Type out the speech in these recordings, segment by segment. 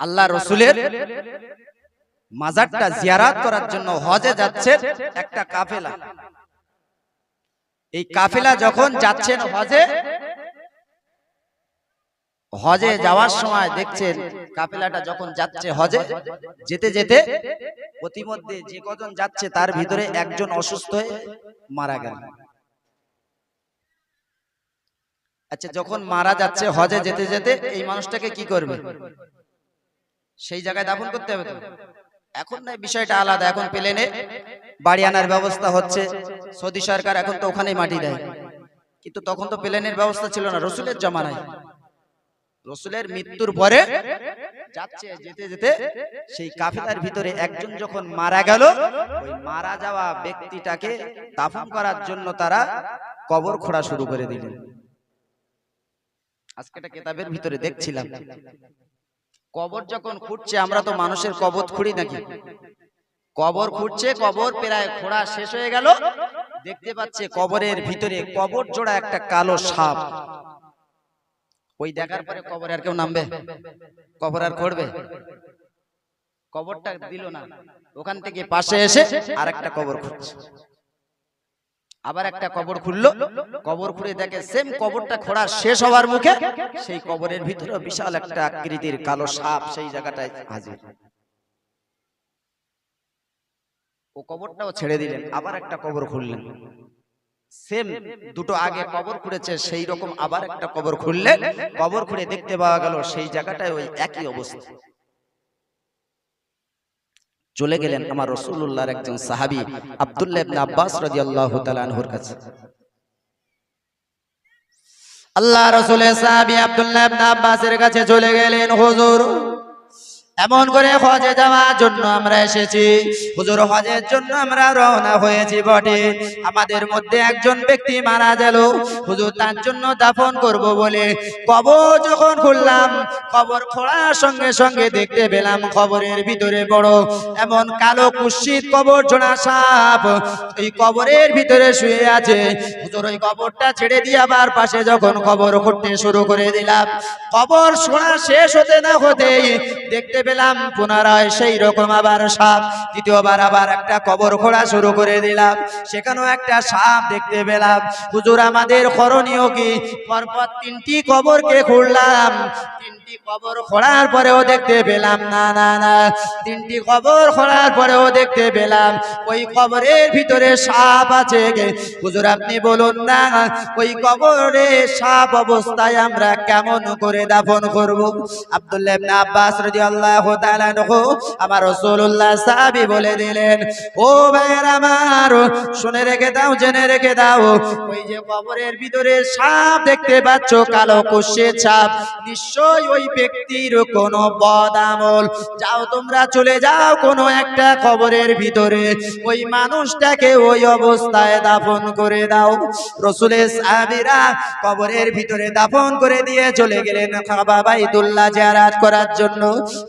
আল্লাহ রসুলের মাজারটা জিয়ারাত করার জন্য হজে যাচ্ছে একটা কাফেলা। এই কাফেলা যখন যাচ্ছেন হজে হজে যাওয়ার সময় দেখছেন কাফেলাটা যখন যাচ্ছে হজে, যেতে যেতে প্রতিমধ্যে যে কজন যাচ্ছে তার ভিতরে একজন অসুস্থ হয়ে মারা গেল। আচ্ছা যখন মারা যাচ্ছে হজে যেতে যেতে এই মানুষটাকে কি করবে? সেই জায়গায় দাফন করতে হবে তো। এখন না বিষয়টা আলাদা। এখন প্লেনে বাড়ি আনার ব্যবস্থা হচ্ছে। সৌদি সরকার এখন তো ওখানেই মাটি দেয়। কিন্তু তখন তো প্লেনের ব্যবস্থা ছিল না। রসুলের জমানায়। রসুলের মৃত্যুর পরে যাচ্ছে যেতে যেতে সেই কাফিলার ভিতরে একজন যখন মারা গেল ওই মারা যাওয়া ব্যক্তিটাকে দাফন করার জন্য তারা কবর খোঁড়া শুরু করে দিলেন। আজকে একটা কেতাবের ভিতরে দেখছিলাম। কবর যখন খুঁড়ছে, আমরা তো মানুষের কবর খুঁড়ি নাকি? কবর খুঁড়ছে, কবর প্রায় খোঁড়া শেষ হয়ে গেল। দেখতে পাচ্ছে কবরের ভিতরে কবর জোড়া একটা কালো সাপ। ওই দেখার পরে কবর আর কেউ নামবে? কবর আর করবে কবরটা দিল না। ওখান থেকে পাশে এসে আর একটা কবর খুঁজছে আবার একটা কবর খুললো কবর খুঁড়ে দেখে সেম কবরটা খোঁড়া শেষ হওয়ার মুখে সেই কবরের ভিতরে বিশাল একটা আকৃতির কালো সাপ সেই জায়গাটায় হাজির। ও কবরটাও ছেড়ে দিলেন আবার একটা কবর খুললেন। সেম দুটো আগে কবর খুঁড়েছে সেই রকম আবার একটা কবর খুললে কবর খুঁড়ে দেখতে পাওয়া গেল সেই জায়গাটায় ওই একই অবস্থা। চলে গেলেন আমার রসুল্লাহর একজন সাহাবি আবদুল্লাহ ইবনে আব্বাস রাদিয়াল্লাহু তাআলা আনহুর কাছে। আল্লাহ রসুলের সাহাবি আবদুল্লাহ ইবনে আব্বাসের কাছে চলে গেলেন হুজুর। এমন করে হজে যাওয়ার জন্য আমরা এসেছি। হুজুর, হজের জন্য আমরা রওনা হয়েছি বটে। আমাদের মধ্যে একজন ব্যক্তি মারা গেল। হুজুর, তার জন্য দাফন করব বলে কবর যখন খুললাম, কবর খোলার সঙ্গে সঙ্গে দেখতে পেলাম কবরের ভিতরে বড় এমন কালো কুৎসিত কবর জোড়া সাপ এই কবরের ভিতরে শুয়ে আছে। হুজুর, ওই কবরটা ছেড়ে দিয়ে আবার পাশে যখন কবর করতে শুরু করে দিলাম, কবর শোনা শেষ হতে না হতেই দেখতে পেলাম, পুনরায় সেই রকম আবার সাপ। দ্বিতীয়বার আবার একটা কবর খোঁড়া শুরু করে দিলাম। সেখানেও একটা সাপ দেখতে পেলাম। হুজুর আমাদের করণীয় কি? পরপর তিনটি কবরকে খুঁড়লাম। তিনটি কবর খোঁড়ার পরেও দেখতে পেলাম না না না। তিনটি কবর খোঁড়ার পরেও দেখতে পেলাম ওই কবরের ভিতরে সাপ আছে হুজুর আপনি বলুন না ওই কবরে সাপ অবস্থায় আমরা কেমন করে দাফন করব? আব্দুল্লাহ ইবনে আব্বাস রাদিয়াল্লাহু তাআলা আনহু আমার রাসূলুল্লাহ সাহাবী বলে দিলেন ও ভাইয়ের আমার শুনে রেখে দাও জেনে রেখে দাও। ওই যে কবরের ভিতরে সাপ দেখতে পাচ্ছ কালো কুশে ছাপ নিশ্চয়ই ওই ব্যক্তির কোনো বদ আমল। যাও তোমরা চলে যাও কোনো একটা কবরের ভিতরে। ওই মানুষটাকে ওই অবস্থায় দাফন করে দাও। রসুলের সাহাবীরা কবরের ভিতরে দাফন করে দিয়ে চলে গেলেন খাবা বাইদুল্লাহ জিয়ারাত করার জন্য।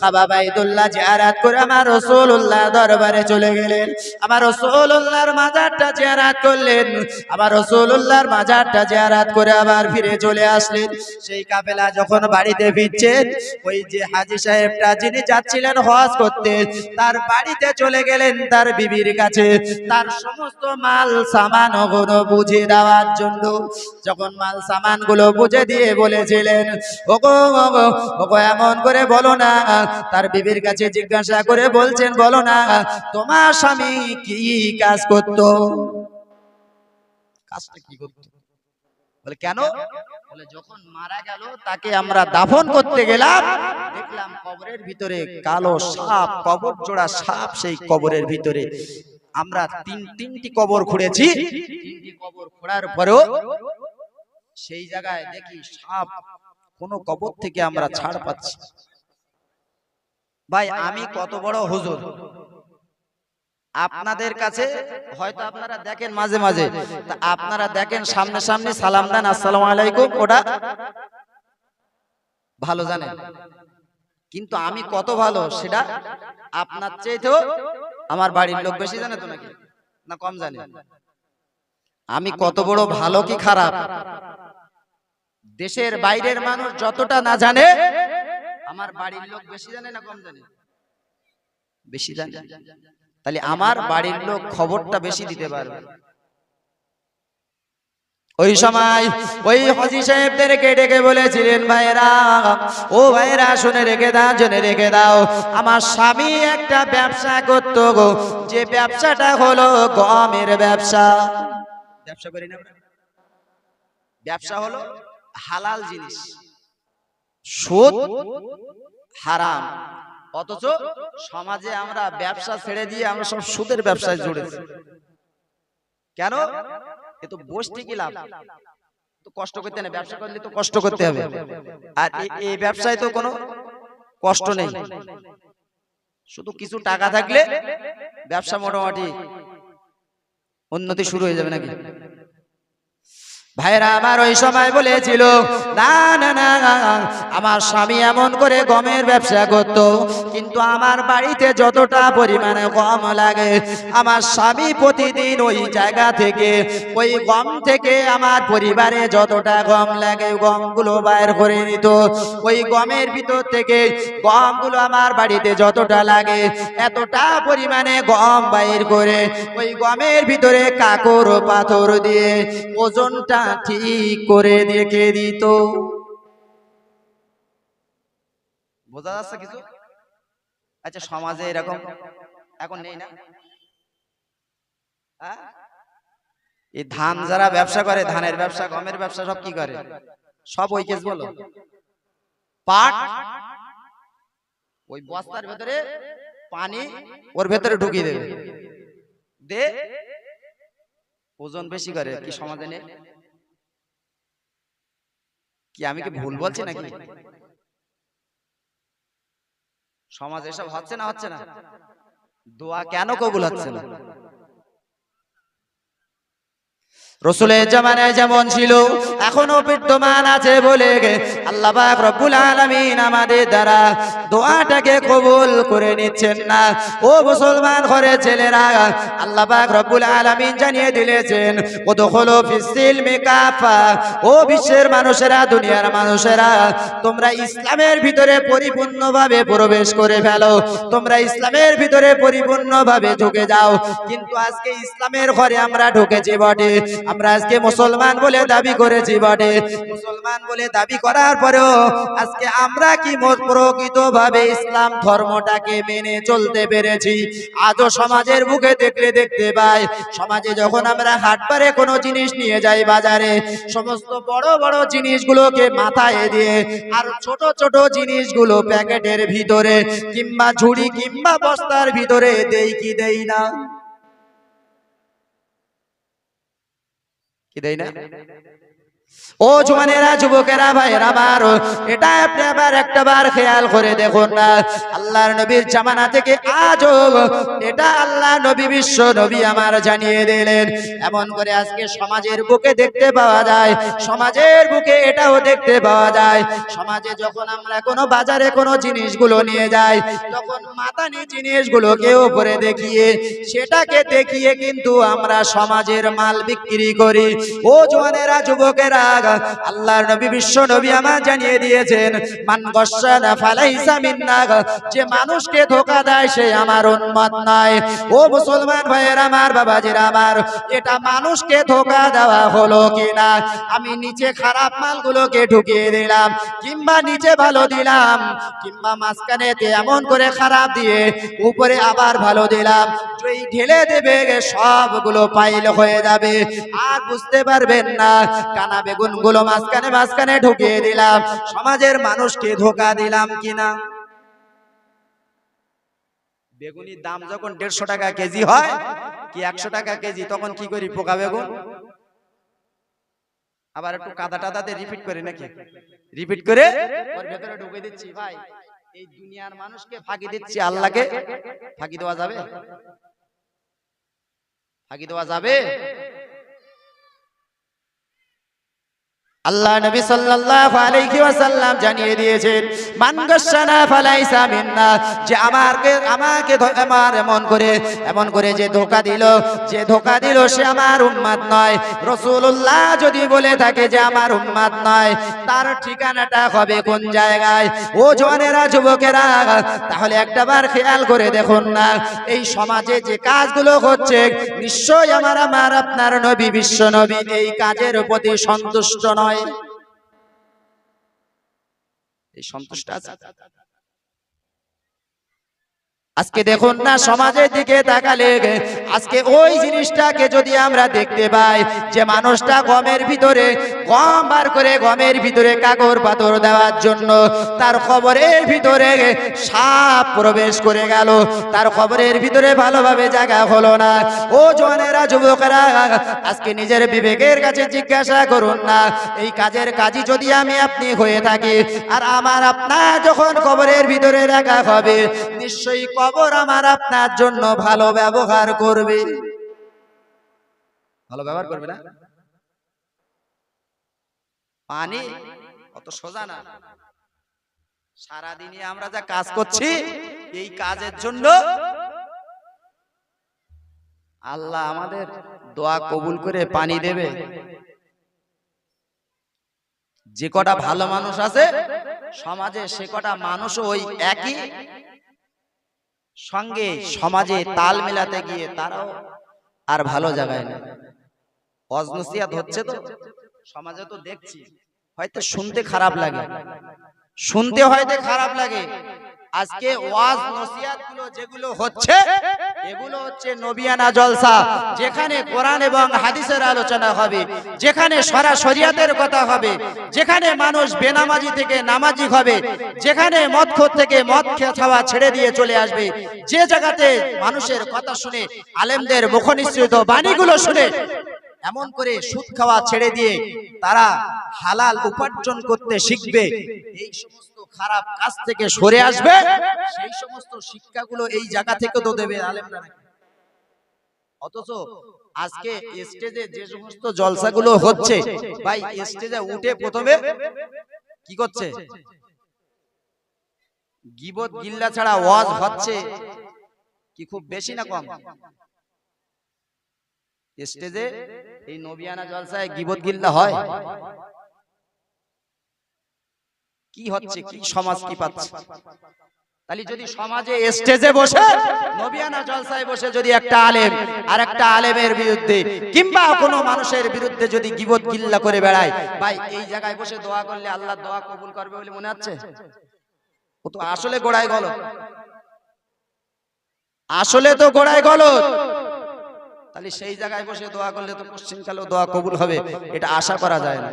খাবা বাইদুল্লাহ জিয়ারাত করে আমার রসুল্লাহ দরবারে চলে গেলেন। আমার রসুল্লাহর মাজারটা জিয়ারাত করলেন। আমার রসুল্লাহর মাজারটা জিয়ারাত করে আবার ফিরে চলে আসলেন। সেই কাফেলা যখন বাড়িতে ফিরছেন ওই যে হাজি সাহেবটা যিনি যাচ্ছিলেন হজ করতে, তার বাড়িতে চলে গেলেন তার বিবির কাছে। তার সমস্ত মাল সামানগুলো বুঝে দেওয়ার জন্য যখন মাল সামানগুলো বুঝে দিয়ে বলেছিলেন ওগো ওগো, এমন করে বলো না। তার বিবির কাছে জিজ্ঞাসা করে বলছেন, বলো না, তোমার স্বামী কি কাজ করতো? কাজটা কি করতো? বলে, কেন? বলে যখন মারা গেল তাকে আমরা দাফন করতে গেলাম। দেখলাম কবরের ভিতরে কালো সাপ কবর জোড়া সাপ সেই কবরের ভিতরে। আমরা তিন তিনটি কবর খুঁড়েছি। তিনটি কবর খোঁড়ার পরেও সেই জায়গায় দেখি সাপ কোন কবর থেকে আমরা ছাড় পাচ্ছি। ভাই আমি কত বড় হুজুর? আপনাদের কাছে হয়তো আপনারা দেখেন মাঝে মাঝে তা আপনারা দেখেন সামনে সামনে সালাম দেন আসসালাম আলাইকুম। ওটা ভালো জানেন। কিন্তু আমি কত ভালো সেটা আপনার চাইতেও আমার বাড়ির লোক বেশি জানে তো নাকি? না কম জানে। আমি কত বড় ভালো কি খারাপ? দেশের বাইরের মানুষ যতটা না জানে আমার বাড়ির লোক বেশি জানে না কম জানে? বেশি জানে। তাহলে আমার বাড়ির লোক খবরটা বেশি দিতে পারবে। ওই সময় ওই হাজি সাহেবদেরকে ডেকে বলেছিলেন ভাইরা ও ভাইরা শুনে রেখে দাও শুনে রেখে দাও আমার স্বামী একটা ব্যবসা করত গো। যে ব্যবসাটা হলো গমের ব্যবসা। ব্যবসা করি না ব্যবসা হলো হালাল জিনিস। সুদ হারাম। অথচ সমাজে আমরা ব্যবসা ছেড়ে দিয়ে আমরা সব সুদের ব্যবসায় জুড়েছি কেন? এ তো বসতে কি লাভ তো কষ্ট করতে না ব্যবসা করলে তো কষ্ট করতে হবে। আর এই ব্যবসায় তো কোনো কষ্ট নেই। শুধু কিছু টাকা থাকলে ব্যবসা মোটামুটি উন্নতি শুরু হয়ে যাবে নাকি? ভাইরা আমার ওই সময় বলেছিল, না না না, আমার স্বামী এমন করে গমের ব্যবসা করত, কিন্তু আমার বাড়িতে যতটা পরিমাণে গম লাগে, আমার স্বামী প্রতিদিন ওই জায়গা থেকে, ওই গম থেকে আমার পরিবারে যতটা গম লাগে, গমগুলো বাইর করে নিত। ওই গমের ভিতর থেকে গমগুলো আমার বাড়িতে যতটা লাগে, এতটা পরিমাণে গম বাইর করে, ওই গমের ভিতরে কাকর পাথর দিয়ে ওজনটা ঠিক করে রেখে দিত। বোঝা যাচ্ছে কিছু? আচ্ছা সমাজে এরকম এখন নেই না? এই ধান যারা ব্যবসা করে, ধানের ব্যবসা, গমের ব্যবসা, সব কি করে? সব ওই কেস বলো। পাট? ওই বস্তার ভেতরে পানি, ওর ভেতরে ঢুকিয়ে দেবে। দে। ওজন বেশি করে, কি সমাজে নেই? কি আমি কি ভুল বলছি নাকি? সমাজ এসব হচ্ছে না। হচ্ছে না। দোয়া কেন কবুল হচ্ছে না? রসুলের জামানায় যেমন ছিল এখনও বিদ্যমান আছে বলে আল্লাহ পাক রব্বুল আলামিন আমাদের দ্বারা দোয়াটাকে কবুল করে নিচ্ছেন না। ও মুসলমান ঘরে ছেলেরা, আল্লাহ পাক রব্বুল আলামিন জানিয়ে দিলেছেন ও ওদখুলু ফিসিল মিকাফা ও বিশ্বের মানুষেরা, দুনিয়ার মানুষেরা, তোমরা ইসলামের ভিতরে পরিপূর্ণভাবে প্রবেশ করে ফেলো। তোমরা ইসলামের ভিতরে পরিপূর্ণভাবে ঢুকে যাও। কিন্তু আজকে ইসলামের ঘরে আমরা ঢুকেছি বটে। আমরা আজকে মুসলমান বলে দাবি করেছি বটে। মুসলমান বলে দাবি করার পরেও আজকে আমরা কি প্রকৃত ভাবে ইসলাম ধর্মটাকে মেনে চলতে পেরেছি? আজও সমাজের মুখে দেখলে দেখতে পাই, সমাজে যখন আমরা হাটবারে কোনো জিনিস নিয়ে যাই বাজারে, সমস্ত বড় বড় জিনিসগুলোকে মাথায় দিয়ে আর ছোট ছোট জিনিসগুলো প্যাকেটের ভিতরে কিংবা ঝুড়ি কিংবা বস্তার ভিতরে দেই কি দেই না? কি দেই না ও জোয়ানেরা যুবকেরা, ভাইয়েরা আমার এটা আপনি আবার একটা বার খেয়াল করে দেখুন না। আল্লাহর নবীর জামানা থেকে আজও এটা আল্লাহ নবী, বিশ্ব নবী আমার জানিয়ে দিলেন। এমন করে আজকে সমাজের বুকে দেখতে পাওয়া যায়, সমাজের বুকে এটাও দেখতে পাওয়া যায়। সমাজে যখন আমরা কোনো বাজারে কোনো জিনিসগুলো নিয়ে যাই, তখন মাতানি জিনিসগুলোকে উপরে দেখিয়ে, সেটাকে দেখিয়ে কিন্তু আমরা সমাজের মাল বিক্রি করি। ও জোয়ানেরা যুবকেরা আল্লাহর নবী বিশ্ব নবী আমার জানিয়ে দিয়েছেন, মান গসানা ফালাইসা মিন্না যে মানুষকে ধোকা দেয় সে আমার নয়। ও মুসলমান ভাইয়ের আমার, বাবাজির আমার, এটা মানুষকে ধোকা দেওয়া হলো আমি নিচে খারাপ মালগুলোকে ঢুকিয়ে দিলাম, কিংবা নিচে ভালো দিলাম, কিংবা এমন করে খারাপ দিয়ে উপরে আবার ভালো দিলাম। যেই ঢেলে দেবে সবগুলো পাইল হয়ে যাবে। আর বুঝতে পারবেন না, কানা বেগুনগুলো মাঝখানে মাঝখানে ঢুকিয়ে দিলাম। সমাজের মানুষকে ধোকা দিলাম কিনা? বেগুনির দাম যখন দেড়শো টাকা কেজি হয়, কি একশো টাকা কেজি, তখন কি করি পোকা বেগুন? আবার একটু কাদা টাদাতে রিপিট করে নাকি? রিপিট করে ভেতরে ঢুকে দিচ্ছি, ভাই। এই দুনিয়ার মানুষকে ফাঁকি দিচ্ছি আল্লাহকে। ফাঁকি দেওয়া যাবে? ফাঁকি দেওয়া যাবে? আল্লাহ নবী সাল্লাল্লাহু আলাইহি ওয়াসাল্লাম জানিয়ে দিয়েছেন, মান গাশানা ফালাইসা মিন্না যে আমাকে আমাকে আমার এমন করে এমন করে যে ধোকা দিল, যে ধোকা দিল সে আমার উম্মত নয়। রাসূলুল্লাহ যদি বলে থাকে যে আমার উম্মত নয়, তার ঠিকানাটা হবে কোন জায়গায়? ও জওয়ানেরা যুবকেরা, তাহলে একটাবার খেয়াল করে দেখুন না, এই সমাজে যে কাজগুলো হচ্ছে, নিশ্চয়ই আমার আমার আপনার নবী, বিশ্ব নবী এই কাজের প্রতি সন্তুষ্ট নয়। এই সন্তুষ্ট আছে। আজকে দেখুন না সমাজের দিকে তাকালে আজকে ওই জিনিসটাকে যদি আমরা দেখতে পাই যে মানুষটা গমের ভিতরে গম বার করে গমের ভিতরে কাগর পাথর দেওয়ার জন্য তার খবরের ভিতরে সাপ প্রবেশ করে গেল। তার খবরের ভিতরে ভালোভাবে জায়গা হলো না। ও জনেরা যুবকেরা, আজকে নিজের বিবেকের কাছে জিজ্ঞাসা করুন না। এই কাজের কাজই যদি আমি আপনি হয়ে থাকি, আর আমার আপনার যখন কবরের ভিতরে রাখা হবে, নিশ্চয়ই কবর আমার আপনার জন্য ভালো ব্যবহার করবে। ভালো ব্যবহার করবে না? পানি? অত সোজা না। সারাদিনে আমরা যা কাজ করছি, এই কাজের জন্য আল্লাহ আমাদের দোয়া কবুল করে পানি দেবে। যে কটা ভালো মানুষ আছে, সমাজে সে কটা মানুষও ওই একই। সঙ্গে সমাজে তাল মেলাতে গিয়ে তারাও আর ভালো জায়গায় না অজনসিয়াত হচ্ছে তো। সমাজে তো দেখছি হয়তো শুনতে খারাপ লাগে। শুনতে হয়তো খারাপ লাগে। আজকে ওয়াজ নসিহাতগুলো যেগুলো হচ্ছে এগুলো হচ্ছে নবিয়ানা জলসা যেখানে কোরআন এবং হাদিসের আলোচনা হবে। যেখানে সরাসরিয়াতের কথা হবে। যেখানে মানুষ বেনামাজি থেকে নামাজি হবে। যেখানে মদখোর থেকে মদ খে- খাওয়া ছেড়ে দিয়ে চলে আসবে। যে জায়গাতে মানুষের কথা শুনে আলেমদের মুখনিসৃত বাণীগুলো শুনে এমন করে সুদ খাওয়া ছেড়ে দিয়ে তারা হালাল উপার্জন করতে শিখবে। এই সমস্ত খারাপ কাজ থেকে সরে আসবে। সেই সমস্ত শিক্ষাগুলো এই জায়গা থেকে তো দেবে আলেমরা অথচ আজকে স্টেজে যে সমস্ত জলসাগুলো হচ্ছে ভাই স্টেজে উঠে প্রথমে কি করছে? গিবত গিল্লা ছাড়া ওয়াজ হচ্ছে কি খুব বেশি না কম? স্টেজে এই নবিয়ানা জলসায় গিবত গিল্লা হয়? কি হচ্ছে? কি সমাজ কি পাচ্ছে? তাহলে যদি সমাজে স্টেজে বসে নবিয়ানা জলসায় বসে যদি একটা আলেম আর একটা আলেমের বিরুদ্ধে কিংবা কোনো মানুষের বিরুদ্ধে যদি গিবত গিল্লা করে বেড়ায় ভাই এই জায়গায় বসে দোয়া করলে আল্লাহ দোয়া কবুল করবে বলে মনে হচ্ছে? ও তো আসলে গোড়ায় গলত আসলে তো গোড়ায় গলত তাহলে সেই জায়গায় বসে দোয়া করলে তো পশ্চিমকালেও দোয়া কবুল হবে। এটা আশা করা যায় না।